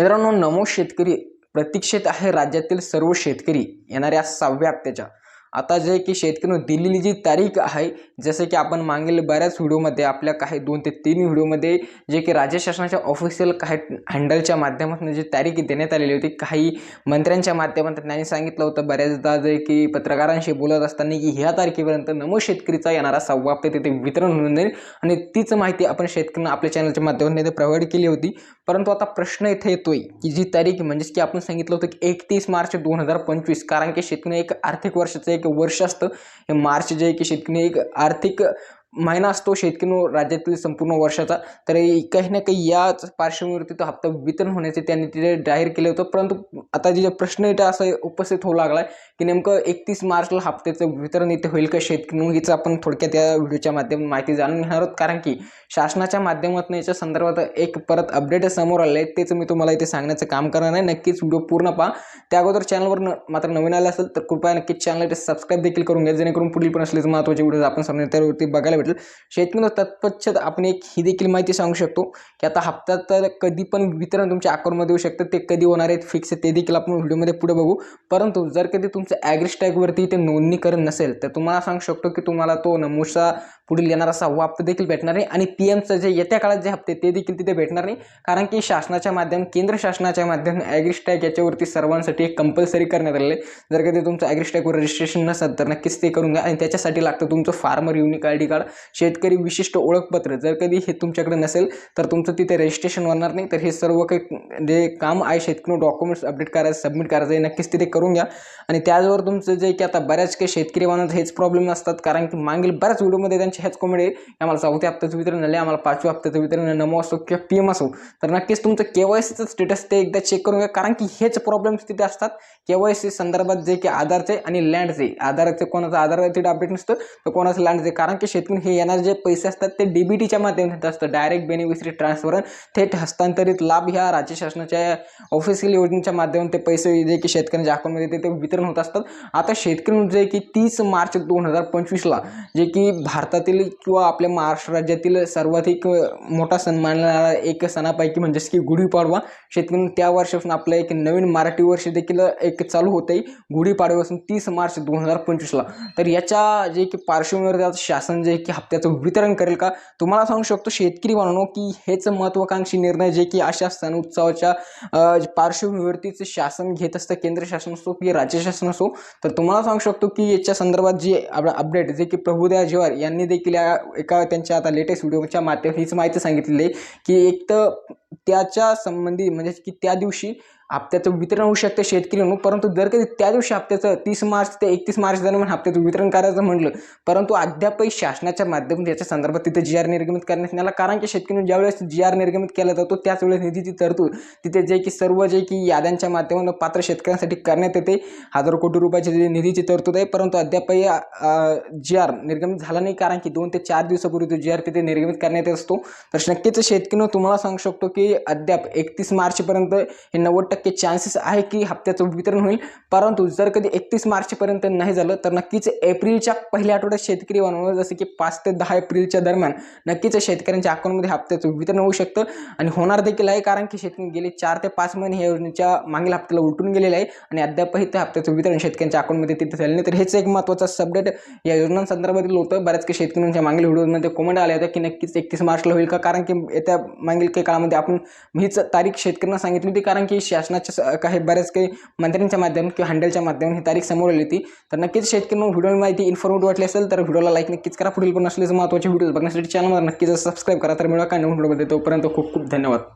मित्रांनो नमो शेतकरी प्रतीक्षेत आहे राज्यातील सर्व शेतकरी येणाऱ्या सहाव्या हप्त्याच्या. आता जे की शेतकरी दिलेली जी तारीख आहे जसं की आपण मागील बऱ्याच व्हिडिओमध्ये आपल्या काही दोन ते तीन व्हिडिओमध्ये जे की राज्य शासनाच्या ऑफिशियल काही हँडलच्या माध्यमातून जी तारीख देण्यात आलेली होती काही मंत्र्यांच्या माध्यमातून त्यांनी सांगितलं होतं बऱ्याचदा जे की पत्रकारांशी बोलत असताना की ह्या तारखेपर्यंत नमो शेतकरीचा येणारा सहावा हप्ता तिथे वितरण होऊन जाईल. आणि तीच माहिती आपण शेतकऱ्यांना आपल्या चॅनलच्या माध्यमातून इथे प्रोव्हाइड केली होती. परंतु आता प्रश्न इथे येतोय की जी तारीख म्हणजेच की आपण सांगितलं होतं की एकतीस मार्च दोन हजार पंचवीस कारण की शेतकरी एक आर्थिक वर्षाचं एक वर्ष असतं. हे मार्च जे आहे की शेतकरी एक आर्थिक महिना असतो शेतकीनो राज्यातील संपूर्ण वर्षाचा. तर काही ना काही याच पार्श्वभूमीवरती तो हप्ता वितरण होण्याचे त्यांनी तिथे जाहीर केलं होतं. परंतु आता जे प्रश्न इथे असं उपस्थित होऊ लागला की नेमकं एकतीस मार्चला हप्त्याचं वितरण इथे होईल का शेतकरी? हीचं आपण थोडक्यात या व्हिडिओच्या माध्यम माहिती जाणून घेणार आहोत. कारण की शासनाच्या माध्यमातून याच्या संदर्भात एक परत अपडेट समोर आलं आहे तेच मी तुम्हाला इथे सांगण्याचं काम करणार आहे. नक्कीच व्हिडिओ पूर्ण पहा. त्या अगोदर चॅनलवर न मात्र नवीन आलं असेल तर कृपया नक्कीच चॅनल इथे सबस्क्राईब देखील करून घ्या जेणेकरून पुढील पण असलेच महत्त्वाचे व्हिडिओ आपण समजा त्यावरती बघायला भेटेल. शेतकरी तत्पश्चात आपण एक ही देखील माहिती सांगू शकतो की आता हप्ता तर कधी पण वितरण तुमच्या अकाउंटमध्ये येऊ शकतं ते कधी होणार आहेत फिक्स ते देखील आपण व्हिडिओमध्ये पुढे बघू. परंतु जर कधी तुमचं ॲग्रिस्टॅगवरती ते नोंदणी करत नसेल तर तुम्हाला सांगू शकतो की तुम्हाला तो नमूसा पुढील येणारा सहावा हप्ता देखील भेटणार नाही आणि पी एमचं जे येत्या काळात जे हप्ते ते देखील तिथे भेटणार नाही कारण की शासनाच्या माध्यम केंद्र शासनाच्या माध्यम ॲग्रिस्टॅग याच्यावरती सर्वांसाठी एक कंपल्सरी करण्यात आलेलं आहे. जर कधी तुमचं ॲग्रिस्टॅगवर रजिस्ट्रेशन नसेल तर नक्कीच ते करून घ्या. आणि त्याच्यासाठी लागतं तुमचं farmer unique I D card शेतकरी विशिष्ट ओळखपत्र. जर कधी हे तुमच्याकडे नसेल तर तुमचं तिथे रजिस्ट्रेशन होणार नाही. तर हे सर्व काही जे काम आहे शेतकरी डॉक्युमेंट्स अपडेट करायचं सबमिट करायचं आहे नक्कीच तिथे करून घ्या. आणि त्याचबरोबर तुमचं जे की आता बऱ्याच काही शेतकरी बांधवांना हेच प्रॉब्लेम असतात कारण की मागील बऱ्याच व्हिडिओमध्ये त्यांचे ह्याच कॉमेडी आहे. आम्हाला चौथ्या हप्त्याचं वितरण झाले आम्हाला पाचव्या हप्त्याचं वितरण नमो असो किंवा पी एम असो. तर नक्कीच तुमचं के वाय सीचं स्टेटस ते एकदा चेक करून घ्या. कारण की हेच प्रॉब्लेम्स तिथे असतात. के वाय सी संदर्भात जे की आधारचे आणि लँडचे आधाराचे कोणाचं आधार तिथे अपडेट नसतं. तर कोणाचं लँडचे कारण की शेतकरी हे येणारे जे पैसे असतात ते डीबीटीच्या माध्यमातून असतं. डायरेक्ट बेनिफिशरी ट्रान्सफर थेट हस्तांतरित लाभ ह्या राज्य शासनाच्या ऑफिशियल योजनेच्या माध्यमातून ते पैसे जे की शेतकऱ्यांच्या अकाउंटमध्ये ते वितरण होत असतात. आता शेतकरी जे की तीस मार्च दोन हजार पंचवीसला जे की भारतातील किंवा आपल्या महाराष्ट्र राज्यातील सर्वाधिक मोठा सण मानणारा एक सणापैकी म्हणजेच की गुढीपाडवा. शेतकरी त्या वर्षापासून आपलं एक नवीन मराठी वर्ष देखील एक चालू होतं आहे गुढीपाडव्यापासून तीस मार्च दोन हजार पंचवीसला. तर याच्या जे की पार्श्वभूमीवर शासन जे की हप्त्याचं वितरण करेल का? तुम्हाला सांगू शकतो शेतकरी म्हणून की हेच महत्त्वाकांक्षी निर्णय जे की अशा सण उत्सवाच्या पार्श्वभूमीवरतीच शासन घेत असतं. केंद्र शासन असो की राज्य शासन असो. तर तुम्हाला सांगू शकतो की याच्या संदर्भात जे अपडेट जे की प्रभुदया जिवार यांनी देखील या एका त्यांच्या आता लेटेस्ट व्हिडिओच्या माध्यमात हीच माहिती सांगितलेली आहे की एक तर त्याच्या संबंधी म्हणजे की त्या दिवशी हप्त्याचं वितरण होऊ शकते शेतकरी म्हणून. परंतु जर कधी त्या दिवशी हप्त्याचं तीस मार्च ते एकतीस मार्च दरम्यान हप्त्याचं वितरण करायचं म्हटलं परंतु अद्यापही शासनाच्या माध्यमातून याच्या संदर्भात तिथे जी आर निर्गमित करण्यात आला. कारण की शेतकरी ज्यावेळेस जी आर निर्गमित केला जातो त्याच वेळेस निधीची तरतूद तिथे जे की सर्व जे की याद्यांच्या माध्यमातून पात्र शेतकऱ्यांसाठी करण्यात येते हजारो कोटी रुपयाची जी निधीची तरतूद आहे. परंतु अद्यापही जी आर निर्गमित झाला नाही. कारण की दोन ते चार दिवसापूर्वी तो जी आर तिथे निर्गमित करण्यात येत असतो. तर नक्कीच शेतकरी तुम्हाला सांगू शकतो की अद्याप एकतीस मार्चपर्यंत हे नव्वद टक्के चान्सेस आहे की हप्त्याचं वितरण होईल. परंतु जर कधी एकतीस मार्चपर्यंत नाही झालं तर नक्कीच एप्रिलच्या पहिल्या आठवड्यात शेतकरी बनवणं जसं की पाच ते दहा एप्रिलच्या दरम्यान नक्कीच शेतकऱ्यांच्या अकाउंटमध्ये हप्त्याचं वितरण होऊ शकतं. आणि होणार देखील आहे कारण की शेतकरी गेले चार ते पाच महिने ह्या योजनेच्या मागील हप्त्याला उलटून गेलेले आहे. आणि अद्यापही त्या हप्त्याचं वितरण शेतकऱ्यांच्या अकाउंटमध्ये तिथे झालं नाही. तर हेच एक महत्त्वाचं सबडेट या योजनांसंदर्भातील होतं. बऱ्याच काही शेतकऱ्यांच्या मागील व्हिडिओमध्ये कमेंट आले होते की नक्कीच एकतीस मार्चला होईल का? कारण की येत्या मागील काही काळामध्ये आपण हीच तारीख शेतकऱ्यांना सांगितली होती. कारण की शासनाच्या काही बऱ्याच काही मंत्र्यांच्या माध्यमातून किंवा हँडलच्या माध्यमातून ही तारीख समोर आली होती. तर नक्कीच शेतकऱ्यांना व्हिडिओ माहिती इन्फॉर्मेटिव्ह वाटली असेल तर व्हिडिओला लाईक नक्कीच करा. पुढील पण असलेले महत्त्वाचे व्हिडिओ बघण्यासाठी चॅनलवर नक्कीच सबस्क्राईब करा. तर मिळवा काय नवीन व्हिडिओमध्ये. तोपर्यंत खूप खूप धन्यवाद.